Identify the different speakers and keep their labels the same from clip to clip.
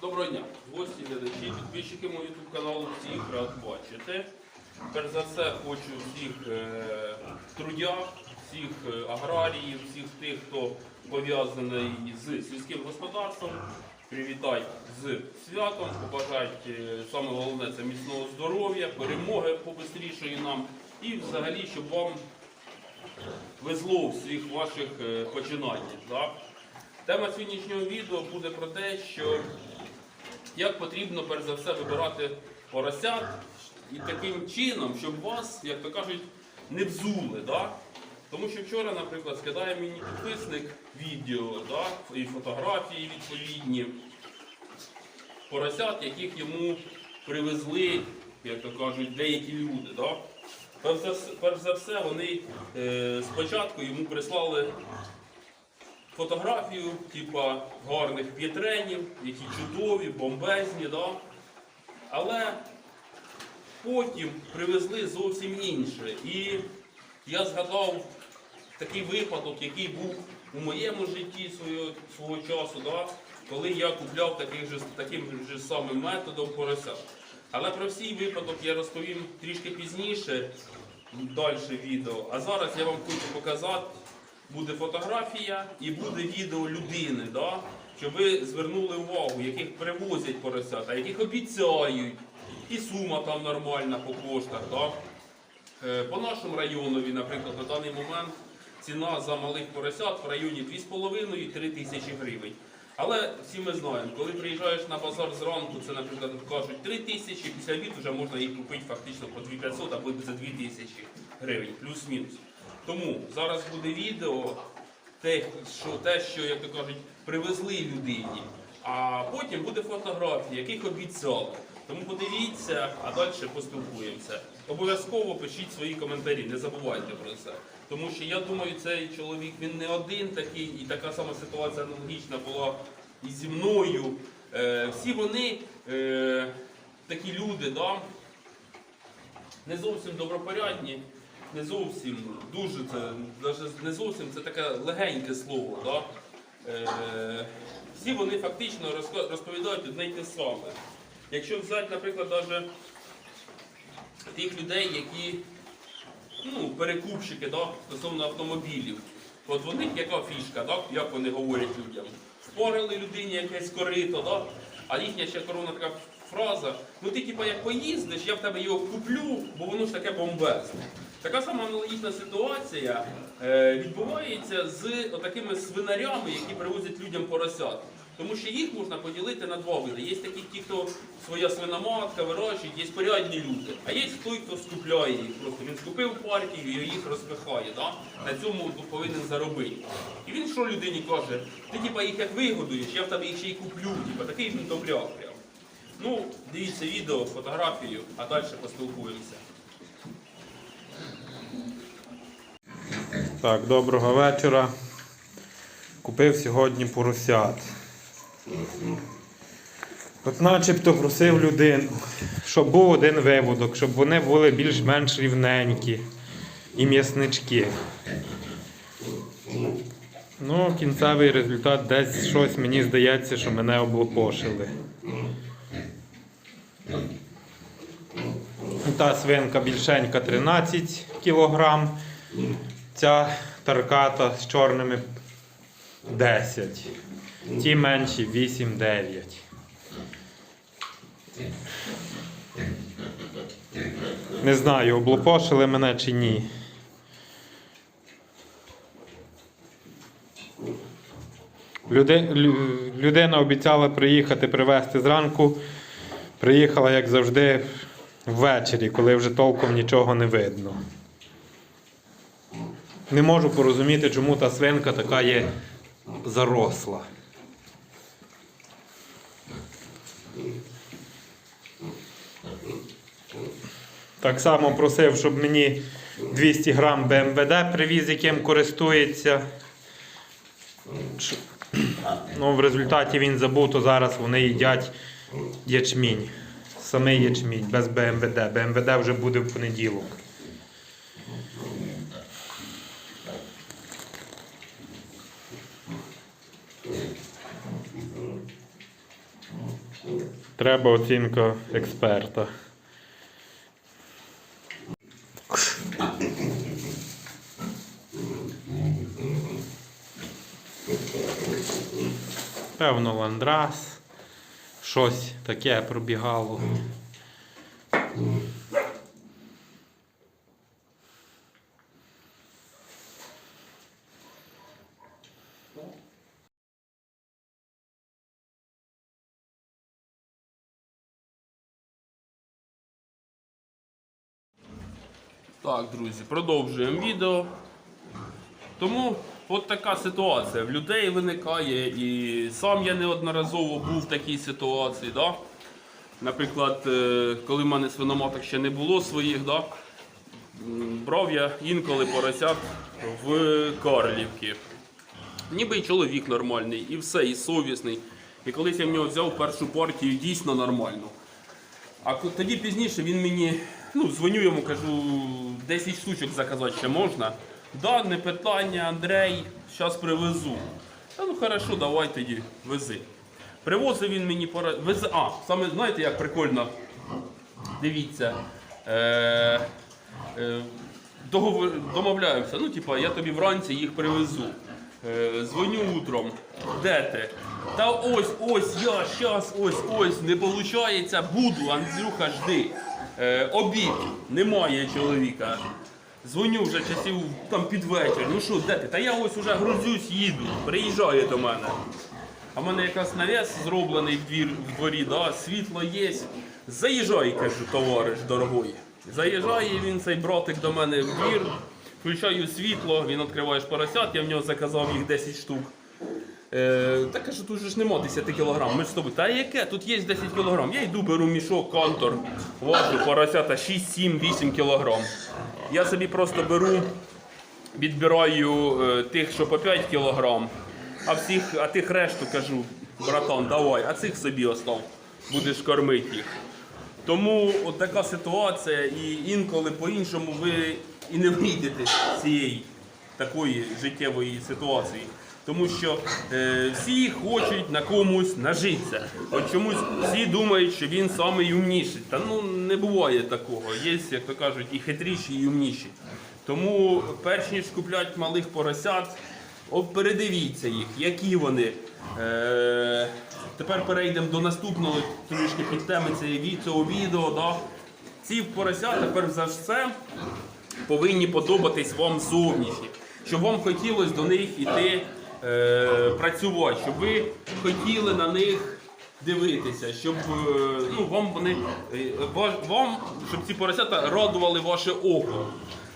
Speaker 1: Доброго дня, гості, глядачі, підписчики мого YouTube каналу, всіх рад бачити. Перш за все хочу всіх е, трудяг, всіх е, аграріїв, всіх тих, хто пов'язаний з сільським господарством, привітати з святом, побажати е, саме головне це міцного здоров'я, перемоги побистрішої нам і взагалі, щоб вам везло всіх ваших е, починаннях. Да? Тема сьогоднішнього відео буде про те, що як потрібно перш за все вибирати поросят і таким чином, щоб вас, як то кажуть, не взули. Да? Тому що вчора, наприклад, скидає мені підписник відео да? і фотографії відповідні поросят, яких йому привезли, як то кажуть, деякі люди. Да? Перш за, все, вони е, спочатку йому прислали фотографію, типа гарних п'єтренів, які чудові, бомбезні, да? але потім привезли зовсім інше. І я згадав такий випадок, який був у моєму житті свого, свого часу, да? коли я купляв таких же, таким же самим методом порося. Але про всій випадок я розповім трішки пізніше, далі відео. А зараз я вам хочу показати буде фотографія і буде відео людини, да? щоб ви звернули увагу, яких привозять поросята, яких обіцяють, і сума там нормальна по коштах. Да? Е, По нашому районові, наприклад, на даний момент ціна за малих поросят в районі 2,5-3 тисячі гривень. Але всі ми знаємо, коли приїжджаєш на базар зранку, це, наприклад, кажуть 3 тисячі, після обіду вже можна їх купити фактично по 2500 або за 2 тисячі гривень, плюс-мінус. Тому зараз буде відео, те, що, те, що, як то кажуть, привезли людині, а потім буде фотографія, яких обіцяли. Тому подивіться, а далі поспілкуємося. Обов'язково пишіть свої коментарі, не забувайте про це. Тому що я думаю, цей чоловік він не один такий, і така сама ситуація аналогічна була і зі мною. Е, всі вони е, такі люди, да? не зовсім добропорядні, не зовсім дуже це, навіть не зовсім це таке легеньке слово. Да? Е, всі вони фактично розповідають одне й те саме. Якщо взяти, наприклад, навіть тих людей, які ну, перекупщики да, стосовно автомобілів. От в них яка фішка, да, як вони говорять людям? Впорили людині якесь корито, да? а їхня ще коронна така фраза, ну ти типа як поїздиш, я в тебе його куплю, бо воно ж таке бомбезне. Така сама аналогічна ситуація е, відбувається з такими свинарями, які привозять людям поросят. Тому що їх можна поділити на два види. Є такі, ті, хто своя свиноматка вирощують, є порядні люди. А є той, хто скупляє їх. Просто він скупив партію і їх розпихає. Да? На цьому повинен заробити. І він що людині каже? Ти типа їх як вигодуєш, я в тебе їх ще й куплю. Типа, такий він добряк прям. Ну, дивіться відео, фотографію, а далі поспілкуємося.
Speaker 2: Так, доброго вечора. Купив сьогодні поросят. От начебто просив людину, щоб був один виводок, щоб вони були більш-менш рівненькі і м'яснички. Ну, кінцевий результат десь щось мені здається, що мене облопошили. Та свинка більшенька 13 кілограм. Ця тарката з чорними 10. Ті менші 8-9. Не знаю, облупошили мене чи ні. Люди, людина обіцяла приїхати привезти зранку. Приїхала, як завжди, ввечері, коли вже толком нічого не видно. Не можу порозуміти, чому та свинка така є заросла. Так само просив, щоб мені 200 грам БМВД привіз, яким користується. Ну, в результаті він забув, то зараз вони їдять ячмінь. Самий ячмінь, без БМВД. БМВД вже буде в понеділок. Треба оцінка експерта. Певно, ландрас. Щось таке пробігало.
Speaker 1: Так, друзі, продовжуємо відео. Тому от така ситуація в людей виникає, і сам я неодноразово був в такій ситуації. Да? Наприклад, е, коли в мене свиноматок ще не було своїх, да? брав я інколи поросят в Карлівки. Ніби й чоловік нормальний, і все, і совісний. І колись я в нього взяв першу партію дійсно нормальну. А тоді пізніше він мені, ну, дзвоню йому, кажу, 10 штучок заказати ще можна. Да, не питання, Андрей, зараз привезу. Та ну хорошо, давай тоді, вези. Привозив він мені пора. Вези. А, саме знаєте, як прикольно. Дивіться. Е, е, договор- домовляємося. Ну, типа, я тобі вранці їх привезу. Е, дзвоню утром. Де ти? Та ось, ось, я щас, ось, ось, не виходить, буду, Андрюха, жди. Е, обід, немає чоловіка. Дзвоню вже часів там під вечір. Ну що, де ти? Та я ось уже грузюсь, їду. Приїжджає до мене. А в мене якраз навіс зроблений в, двір, в дворі, да, світло є. Заїжджай, кажу, товариш дорогой. Заїжджає він, цей братик до мене в двір, включаю світло, він відкриває поросят, я в нього заказав їх 10 штук. Е, та кажу, тут же ж нема 10 кг. Ми з тобою. Та яке? Тут є 10 кг. Я йду, беру мішок, кантор, важу поросята 6, 7, 8 кг. Я собі просто беру, відбираю е, тих, що по 5 кг, а всіх, а тих решту кажу, братан, давай, а цих собі остав, будеш кормити їх. Тому от така ситуація, і інколи по-іншому ви і не вийдете з цієї такої життєвої ситуації. Тому що е, всі хочуть на комусь нажитися. От чомусь всі думають, що він найумніший. Та ну не буває такого. Є, як то кажуть, і хитріші, і умніші. Тому перш ніж купляти малих поросят, передивіться їх, які вони. Е, тепер перейдемо до наступного трішки під теми цього відео. Да? Ці поросята, перш за все, повинні подобатись вам зовнішні, щоб вам хотілося до них іти е, працювати, щоб ви хотіли на них дивитися, щоб е, ну, вам вони е, ва- вам, щоб ці поросята радували ваше око.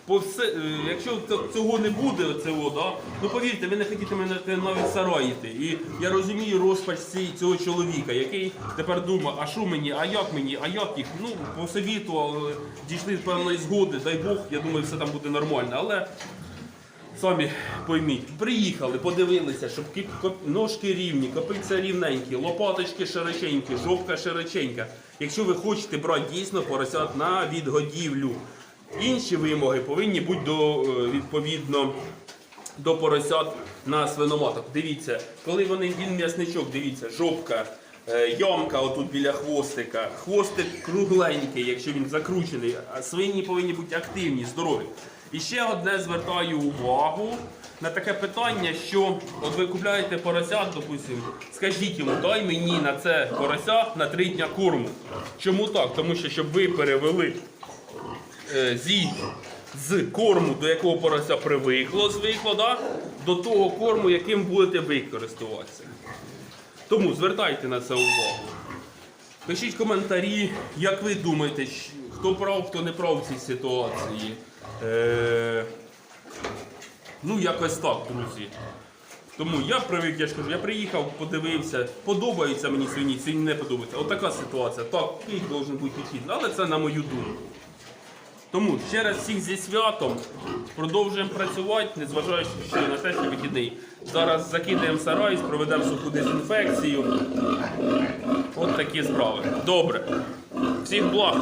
Speaker 1: Бо все, е, якщо цього не буде, цього, да, ну повірте, ви не хотітимете навіть сараїти. І я розумію розпач цього чоловіка, який тепер думає, а що мені, а як мені, а як їх? Ну, посовітували, дійшли певної згоди, дай Бог, я думаю, все там буде нормально. Але самі пойміть, приїхали, подивилися, щоб ножки рівні, копиця рівненькі, лопаточки широченькі, жопка широченька. Якщо ви хочете брати дійсно поросят на відгодівлю, інші вимоги повинні бути до, е, відповідно до поросят на свиноматок. Дивіться, коли вони він м'ясничок, дивіться, жопка. е, Ямка отут біля хвостика, хвостик кругленький, якщо він закручений, а свині повинні бути активні, здорові. І ще одне звертаю увагу на таке питання, що от ви купляєте поросят, допустимо, скажіть йому, дай мені на це порося на три дня корму. Чому так? Тому що щоб ви перевели е, зі з корму, до якого порося привикло, звикло, да, до того корму, яким будете ви користуватися. Тому звертайте на це увагу. Пишіть коментарі, як ви думаєте, хто прав, хто не прав в цій ситуації. Е, ну, якось так, друзі. Тому я привик, я ж кажу, я приїхав, подивився, подобається мені свині, свині не подобається. Отака ситуація. Так, який должен бути підхід, але це на мою думку. Тому ще раз всіх зі святом продовжуємо працювати, незважаючи на те, що вихідний. Зараз закидаємо сарай, проведемо суху дезінфекцію. От такі справи. Добре. Всіх благ.